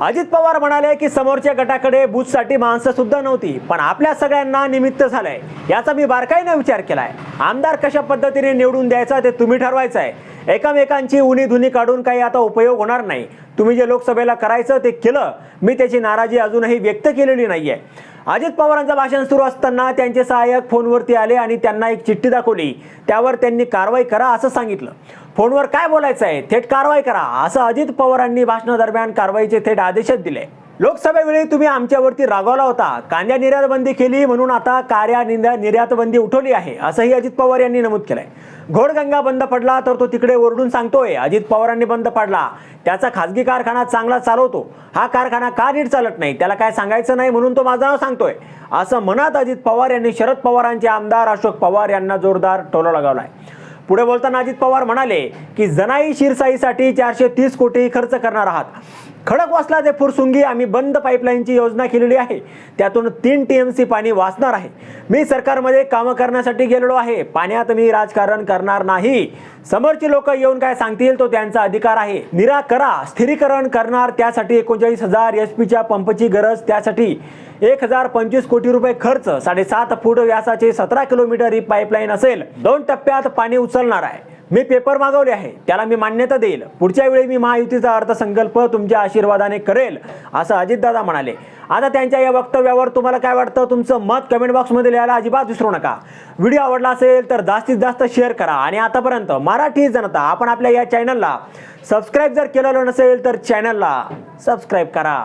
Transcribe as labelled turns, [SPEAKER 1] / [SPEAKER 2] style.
[SPEAKER 1] अजित पवार म्हणाले की समोरच्या गटाकडे बूथसाठी माणसं सुद्धा नव्हती पण आपल्या सगळ्यांना निमित्त झालंय. याचा मी बारकाईनं विचार केलाय. आमदार कशा पद्धतीने निवडून द्यायचा ते तुम्ही ठरवायचं आहे एकमेकांची उनी धुनी काढून काही आता उपयोग होणार नाही. तुम्ही जे लोकसभेला करायचं ते केलं मी त्याची नाराजी अजूनही व्यक्त केलेली नाहीये. अजित पवारांचं भाषण सुरू असताना त्यांचे सहाय्यक फोनवरती आले आणि त्यांना एक चिठ्ठी दाखवली. त्यावर त्यांनी कारवाई करा असं सांगितलं. फोनवर काय बोलायचं आहे थेट कारवाई करा असं अजित पवारांनी भाषणादरम्यान कारवाईचे थेट आदेशच दिले. लोकसभेवेळी तुम्ही आमच्यावरती रागवला होता. कांद्या निर्यात बंदी केली म्हणून आता कार्या निर्यात बंदी उठवली आहे असंही अजित पवार यांनी नमूद केलंय. घोडगंगा बंद पडला तर तो तिकडे ओरडून सांगतोय अजित पवारांनी बंद पाडला. त्याचा खासगी कारखाना चांगला चालवतो. हा कारखाना का नीट चालत नाही त्याला काय सांगायचं नाही म्हणून तो माझं नाव सांगतोय. असं म्हणत अजित पवार यांनी शरद पवारांचे आमदार अशोक पवार यांना जोरदार टोला लगावलाय. पुढे बोलताना अजित पवार म्हणाले की जनाई शिरसाईसाठी चारशे तीस कोटी खर्च करणार आहात. खडकवासला ते फुरसुंगी. आम्ही बंद पाईपलाईनची योजना केलेली आहे. त्यातून तीन टी एम सी पाणी वाचणार आहे. मी सरकारमध्ये कामं करण्यासाठी गेलेलो आहे. पाण्यात मी राजकारण करणार नाही. समोरची लोक येऊन काय सांगतील तो त्यांचा अधिकार आहे. निरा करा. स्थिरीकरण करणार त्यासाठी एकोणचाळीस हजार एच पीच्या पंपची गरज. त्यासाठी एक हजार पंचवीस कोटी रुपये खर्च. साडेसात फूट व्यासाचे सतरा किलोमीटर ही पाईपलाईन असेल. दोन टप्प्यात पाणी उचलणार आहे. मी पेपर मागवले आहे. त्याला मी मान्यता देईल. पुढच्या वेळी मी महायुतीचा अर्थसंकल्प तुमच्या आशीर्वादाने करेल असं अजितदादा म्हणाले. आता त्यांच्या या वक्तव्यावर तुम्हाला काय वाटतं? तुमचं मत कमेंट बॉक्समध्ये लिहायला अजिबात विसरू नका. व्हिडिओ आवडला असेल तर जास्तीत जास्त शेअर करा. आणि आतापर्यंत मराठी जनता आपण आपल्या या चॅनलला सबस्क्राईब जर केलेलं नसेल तर चॅनलला सबस्क्राईब करा.